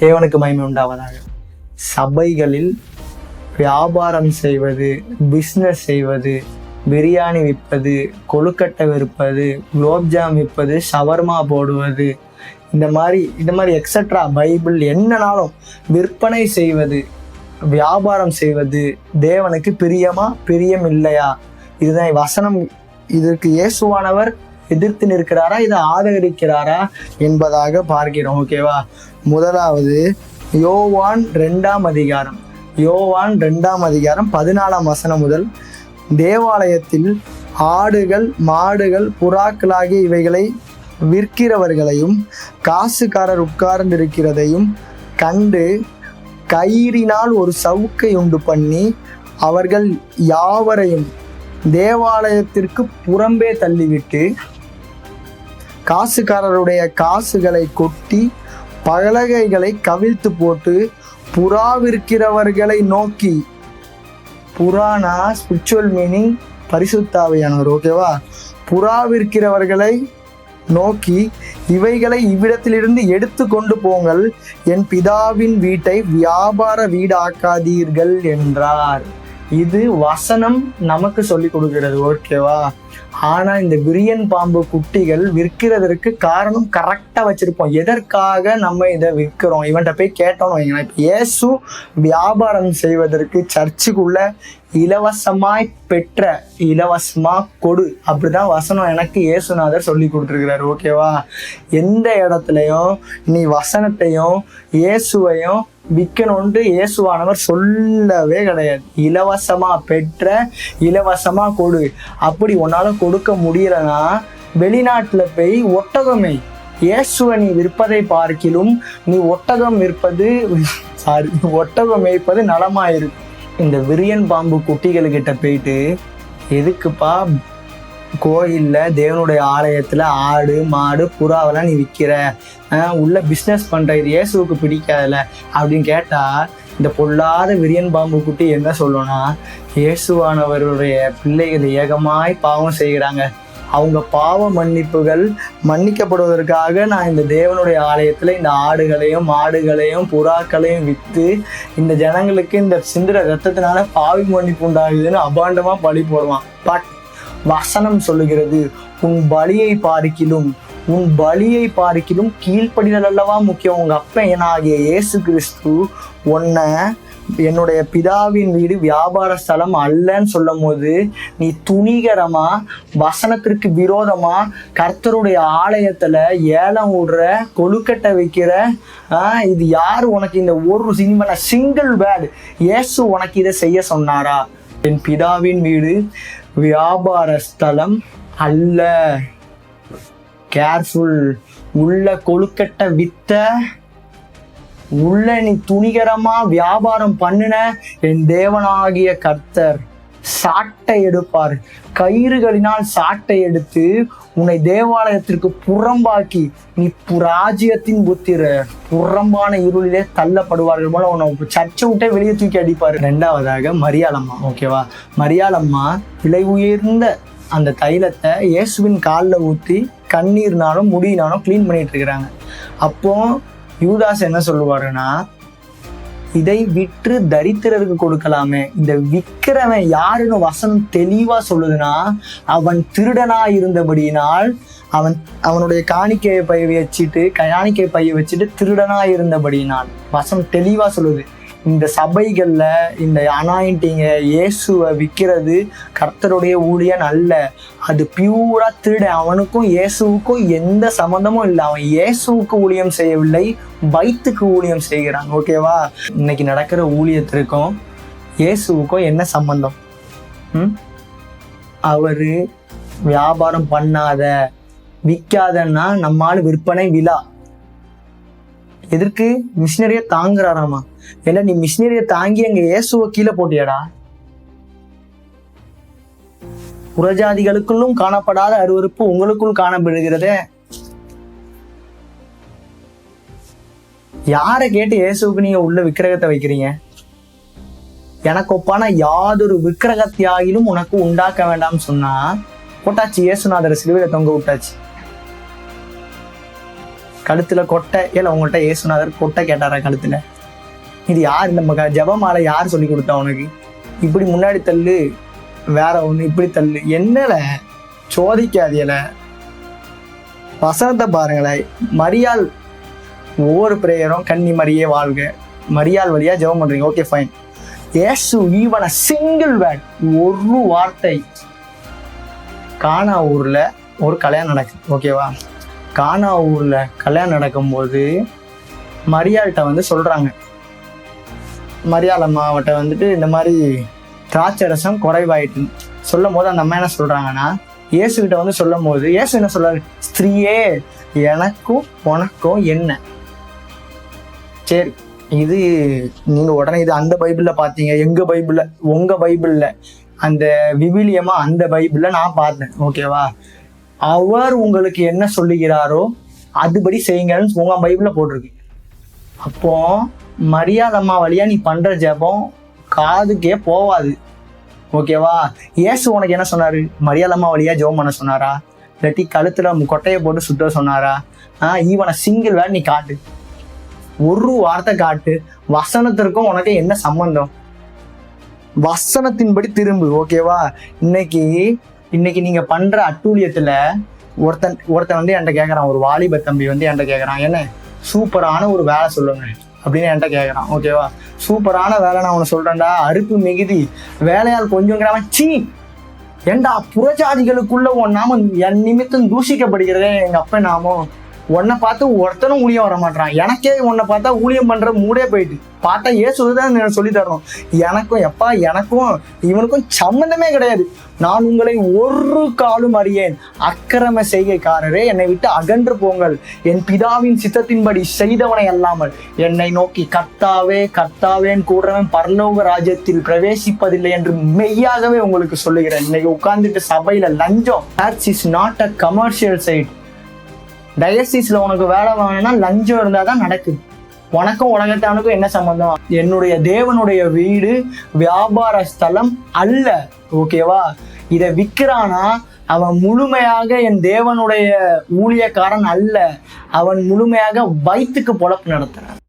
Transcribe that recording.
தேவனுக்கு மகிமை உண்டாவதாக. சபைகளில் வியாபாரம் செய்வது பிஸ்னஸ் செய்வது பிரியாணி விற்பது கொழுக்கட்டை விற்பது குலோப்ஜாம் விற்பது ஷவர்மா போடுவது இந்த மாதிரி இந்த மாதிரி எக்ஸட்ரா பைபிள் என்னனாலும் விற்பனை செய்வது வியாபாரம் செய்வது தேவனுக்கு பிரியமா பிரியம் இல்லையா இதுதான் வசனம். இதற்கு இயேசுவானவர் எதிர்த்து நிற்கிறாரா இதை ஆதரிக்கிறாரா என்பதாக பார்க்கிறோம் ஓகேவா முதலாவது யோவான் ரெண்டாம் அதிகாரம். யோவான் ரெண்டாம் அதிகாரம் பதினாலாம் வசனம் முதல் தேவாலயத்தில் ஆடுகள் மாடுகள் புறாக்களாகிய இவைகளை விற்கிறவர்களையும் காசுக்காரர் உட்கார்ந்திருக்கிறதையும் கண்டு கயிறினால் ஒரு சவுக்கை உண்டு பண்ணி அவர்கள் யாவரையும் தேவாலயத்திற்கு புறம்பே தள்ளிவிட்டு காசுக்காரருடைய காசுகளை கொட்டி பலகைகளை கவிழ்த்து போட்டு புறாவிற்கிறவர்களை நோக்கி. புறானா? ஸ்பிரிச்சுவல் மீனிங் பரிசுத்தாவையானவர் ஓகேவா புறாவிற்கிறவர்களை நோக்கி இவைகளை இவ்விடத்திலிருந்து எடுத்து கொண்டு போங்கள். என் பிதாவின் வீட்டை வியாபார வீடாக்காதீர்கள் என்றார். இது வசனம் நமக்கு சொல்லி கொடுக்கிறது ஓகேவா ஆனா இந்த விரியன் பாம்பு குட்டிகள் விற்கிறதற்கு காரணம் கரெக்டா வச்சிருப்போம். எதற்காக நம்ம இதை விற்கிறோம்? இவன்கிட்ட போய் கேட்டோம்னு வைங்களேன் இப்போ இயேசு வியாபாரம் செய்வதற்கு சர்ச்சுக்குள்ள இலவசமாய் பெற்ற இலவசமா கொடு. அப்படிதான் வசனம் எனக்கு இயேசுநாதர் சொல்லி கொடுத்துருக்கிறாரு ஓகேவா எந்த இடத்துலையும் நீ வசனத்தையும் இயேசுவையும் விற்கணும்னு இயேசுவானவர் சொல்லவே கிடையாது. இலவசமாக பெற்ற இலவசமாக கொடு. அப்படி உன்னால் கொடுக்க முடியலன்னா வெளிநாட்டில் போய் ஒட்டகமே. இயேசுவை நீ விற்பதை பார்க்கிலும் நீ ஒட்டகம் விற்பது சாரி ஒட்டகம் மேய்ப்பது நலமாயிருக்கு இந்த விரியன் பாம்பு குட்டிகளுக்கிட்ட போயிட்டு எதுக்குப்பா கோயிலில் தேவனுடைய ஆலயத்தில் ஆடு மாடு புறாவெல்லாம் நீ விற்கிற உள்ள பிஸ்னஸ் பண்ணுற இது இயேசுவுக்கு பிடிக்காதுல அப்படின்னு கேட்டால் இந்த பொல்லாத விரியன் பாம்பு குட்டி என்ன சொல்லணும்னா இயேசுவானவருடைய பிள்ளைகள் ஏகமாய் பாவம் செய்கிறாங்க. அவங்க பாவ மன்னிப்புகள் மன்னிக்கப்படுவதற்காக நான் இந்த தேவனுடைய ஆலயத்தில் இந்த ஆடுகளையும் மாடுகளையும் புறாக்களையும் விற்று இந்த ஜனங்களுக்கு இந்த சிந்துற ரத்தத்தினால பாவி மன்னிப்பு உண்டாகுதுன்னு அபாண்டமாக பழி போடுவான். பட் வசனம் சொல்லுகிறது. உன் பலியை பார்க்கிலும் உன் பலியை பார்க்கிலும் கீழ்ப்படிதல் அல்லவா முக்கியம்? உங்க அப்பனாகிய இயேசு கிறிஸ்து உன்னை என்னுடைய பிதாவின் வீடு வியாபார ஸ்தலம் அல்லன்னு சொல்லும் போது நீ துணிகரமா வசனத்திற்கு விரோதமா கர்த்தருடைய ஆலயத்துல ஏலம் விடுற கொழுக்கட்டை வைக்கிற இது யார் உனக்கு இந்த ஒரு சினிமா சிங்கிள் வேர்டு இயேசு உனக்கு இதை செய்ய சொன்னாரா? என் பிதாவின் வீடு வியாபார ஸ்தலம் அல்ல. கேர்ஃபுல் உள்ள கொழுக்கட்டை வித்த. உள்ள நீ துணிகரமா வியாபாரம் பண்ணுன என் தேவனாகிய கர்த்தர். சாட்டை எடுப்பார். கயிறுகளினால் சாட்டை எடுத்து உன்னை தேவாலயத்திற்கு புறம்பாக்கி நீ புராஜ்யத்தின் புத்திர புறம்பான இருளிலே தள்ளப்படுவார்கள் போல உன்னை சர்ச்சை விட்டே வெளியே தூக்கி அடிப்பார். ரெண்டாவதாக மரியாளம்மா ஓகேவா மரியாளம்மா விலை உயர்ந்த அந்த தைலத்தை இயேசுவின் காலில் ஊற்றி கண்ணீர்னாலும் முடியினாலும் க்ளீன் பண்ணிட்டு இருக்கிறாங்க. அப்போ யூதாஸ் என்ன சொல்லுவாருன்னா இதை விற்று தரித்திரருக்கு கொடுக்கலாமே. இந்த விற்கிறவன் யாருன்னு வசனம் தெளிவா சொல்லுதுன்னா அவன் திருடனா இருந்தபடியினால் அவன் அவனுடைய காணிக்கை பைய வச்சுட்டு காணிக்கை பைய வச்சுட்டு திருடனா இருந்தபடியினால் வசனம் தெளிவா சொல்லுது. இந்த சபைகளில் இந்த அனாயிண்டிங்க இயேசுவை விற்கிறது கர்த்தருடைய ஊழியன் அல்ல. அது பியூரா திருட அவனுக்கும் இயேசுவுக்கும் எந்த சம்மந்தமும் இல்லை. அவன் இயேசுவுக்கு ஊழியம் செய்யவில்லை வயிற்றுக்கு ஊழியம் செய்கிறான். ஓகேவா இன்னைக்கு நடக்கிற ஊழியத்திற்கும் இயேசுவுக்கும் என்ன சம்பந்தம்? ம்? அவர் வியாபாரம் பண்ணாத விற்காதன்னா நம்மால் விற்பனை விழா எதற்கு மிஷினரியை தாங்குறாராமா? ஏன்னா நீ மிஷினரியை தாங்கி அங்க இயேசுவை கீழே போட்டியாடா? புறஜாதிகளுக்குள்ளும் காணப்படாத அருவருப்பு உங்களுக்குள் காணப்படுகிறதே. யாரை கேட்டு இயேசுக்கு நீங்க உள்ள விக்கிரகத்தை வைக்கிறீங்க? எனக்கு ஒப்பான யாதொரு விக்கிரகத்தியாகிலும் உனக்கு உண்டாக்க வேண்டாம்னு சொன்னா போட்டாச்சு இயேசுநாதர் சிலுவையில தொங்க விட்டாச்சு. கழுத்தில் கொட்டை ஏல உங்கள்கிட்ட ஏசுநாதர் கொட்டை கேட்டாரா கழுத்தில்? இது யார் நம்ம க- ஜெபமாலை யார் சொல்லி கொடுத்தா உனக்கு? இப்படி முன்னாடி தள்ளு வேற ஒன்று இப்படி தள்ளு. என்னல? சோதிக்காதியல வசனத்தை பாருங்களேன் மரியாள் ஒவ்வொரு பிரேயரும் கன்னி மரியே வாழ்க. மரியாள் வழியா ஜெபம் பண்ணுறீங்க okay fine Yesu even single word ஒரு வார்த்தை. கானா ஊரில் ஒரு கல்யாணம் நடக்குது. ஓகேவா கானா ஊரில் கல்யாணம் நடக்கும்போது மரியாள்கிட்ட வந்து சொல்கிறாங்க மரியாள் அம்மாவட்ட வந்துட்டு இந்த மாதிரி திராட்சை ரசம் குறைவாயிட்டு சொல்லும் போது அந்த அம்மா என்ன சொல்கிறாங்கன்னா இயேசுகிட்ட வந்து சொல்லும் போது இயேசு என்ன சொல்றாரு? ஸ்திரீயே எனக்கும் உனக்கும் என்ன? சரி இது நீங்கள் உடனே இது அந்த பைபிளில் பார்த்தீங்க எங்கள் பைபிளில்? உங்கள் பைபிளில். அந்த விவிலியமாக அந்த பைபிளில் நான் பார்த்தேன். ஓகேவா? அவர் உங்களுக்கு என்ன சொல்லுகிறாரோ அதுபடி செய்யுங்கன்னு உங்க பைபிள்ல போட்டிருக்கு. அப்போ மரியாதம்மா வழியா நீ பண்ற ஜபம் காதுக்கே போவாது. ஓகேவா? ஏசு உனக்கு என்ன சொன்னாரு? மரியாதம்மா வழியா ஜெபம் பண்ண சொன்னாரா? இல்லாட்டி கழுத்துல கொட்டையை போட்டு சுத்த சொன்னாரா? ஆஹ் ஈவனை சிங்கிள் வேர்ட் நீ காட்டு. ஒரு வார்த்தை காட்டு. வசனத்திற்கும் உனக்கு என்ன சம்பந்தம்? வசனத்தின்படி திரும்பு ஓகேவா? இன்னைக்கு இன்னைக்கு நீங்க பண்ற அட்டூழியத்துல ஒருத்தன் ஒருத்தன் வந்து என்கிட்ட கேட்குறான் ஒரு வாலிப தம்பி வந்து என்கிட்ட கேட்குறான் என்ன? சூப்பரான ஒரு வேலை சொல்லுங்க அப்படின்னு என்கிட்ட கேட்குறான் ஓகேவா சூப்பரான வேலை நான் உனக்கு சொல்றேன்டா அறுப்பு மிகுதி வேலையால் கொஞ்சங்கிறவன் சீ! ஏண்டா புறஜாதிகளுக்குள்ள உன் நாமம் என் நிமித்தம் தூஷிக்கப்படுகிறதே எங்க அப்பா நாமம்? உன்னை பார்த்து ஒருத்தனும் ஊழியம் வர மாட்டான் எனக்கே உன்னை பார்த்தா ஊழியம் பண்ற மூடே போயிட்டு. பார்த்தா ஏசுதான் நான் சொல்லி தரணும். எனக்கும் எப்பா எனக்கும் இவனுக்கும் சம்மந்தமே கிடையாது. நான் உங்களை ஒரு காலும் அறியேன். அக்கிரம செய்கைக்காரரே என்னை விட்டு அகன்று போங்கள். என் பிதாவின் சித்தத்தின்படி செய்தவனை அல்லாமல் என்னை நோக்கி கர்த்தாவே கர்த்தாவேன் கூடுறவன் பரலோக ராஜ்யத்தில் பிரவேசிப்பதில்லை என்று மெய்யாகவே உங்களுக்கு சொல்லுகிறேன். இன்னைக்கு உட்கார்ந்துட்டு சபையில லஞ்சம். Is not a commercial site டயஸ்டிஸில் உனக்கு வேலை வாங்கினா லஞ்சம் இருந்தால் தான் நடக்குது. உனக்கும் உலகத்தானுக்கும் என்ன சம்பந்தம்? என்னுடைய தேவனுடைய வீடு வியாபார ஸ்தலம் அல்ல ஓகேவா இதை விற்கிறானா அவன் முழுமையாக என் தேவனுடைய ஊழியக்காரன் அல்ல. அவன் முழுமையாக வயிற்றுக்கு பொழப்பு நடத்துகிறான்